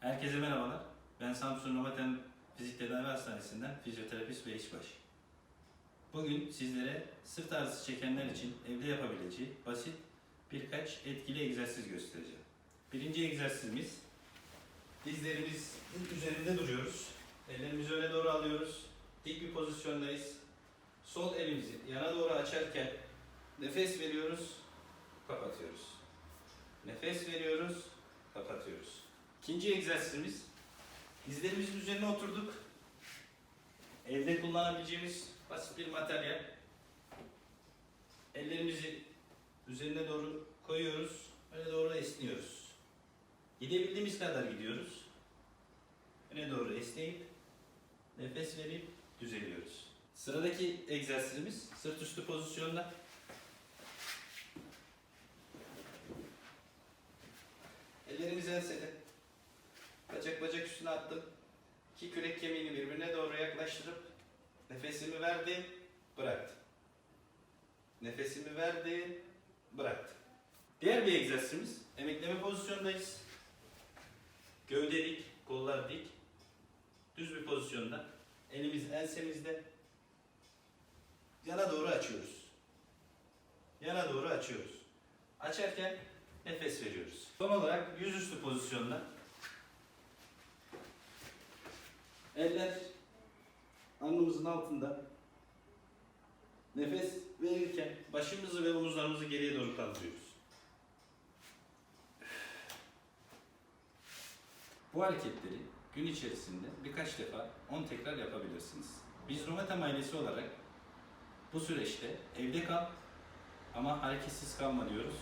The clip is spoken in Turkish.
Herkese merhabalar. Ben Samsun Nomaten Fizik Tedavi Hastanesi'nden fizyoterapist ve işbaş. Bugün sizlere sırt ağrısı çekenler için evde yapabileceği basit birkaç etkili egzersiz göstereceğim. Birinci egzersizimiz dizlerimizin üzerinde duruyoruz. Ellerimizi öne doğru alıyoruz. Dik bir pozisyondayız. Sol elimizi yana doğru açarken nefes veriyoruz, kapatıyoruz. Nefes veriyoruz, kapatıyoruz. İkinci egzersizimiz dizlerimizin üzerine oturduk. Evde kullanabileceğimiz basit bir materyal. Ellerimizi üzerine doğru koyuyoruz. Öne doğru esniyoruz. Gidebildiğimiz kadar gidiyoruz. Öne doğru esneyip nefes verip düzeliyoruz. Sıradaki egzersizimiz sırt üstü pozisyonda. Ellerimizi ensede. Bacak bacak üstüne attım. İki kürek kemiğini birbirine doğru yaklaştırıp nefesimi verdi, bıraktım. Nefesimi verdi, bıraktım. Diğer bir egzersizimiz emekleme pozisyondayız. Gövde dik, kollar dik. Düz bir pozisyonda. Elimiz ensemizde. Yana doğru açıyoruz. Yana doğru açıyoruz. Açarken nefes veriyoruz. Son olarak yüzüstü pozisyonda. Eller alnımızın altında. Nefes verirken başımızı ve omuzlarımızı geriye doğru kaldırıyoruz. Bu hareketleri gün içerisinde birkaç defa 10 tekrar yapabilirsiniz. Biz Rometam ailesi olarak bu süreçte evde kal ama hareketsiz kalma diyoruz.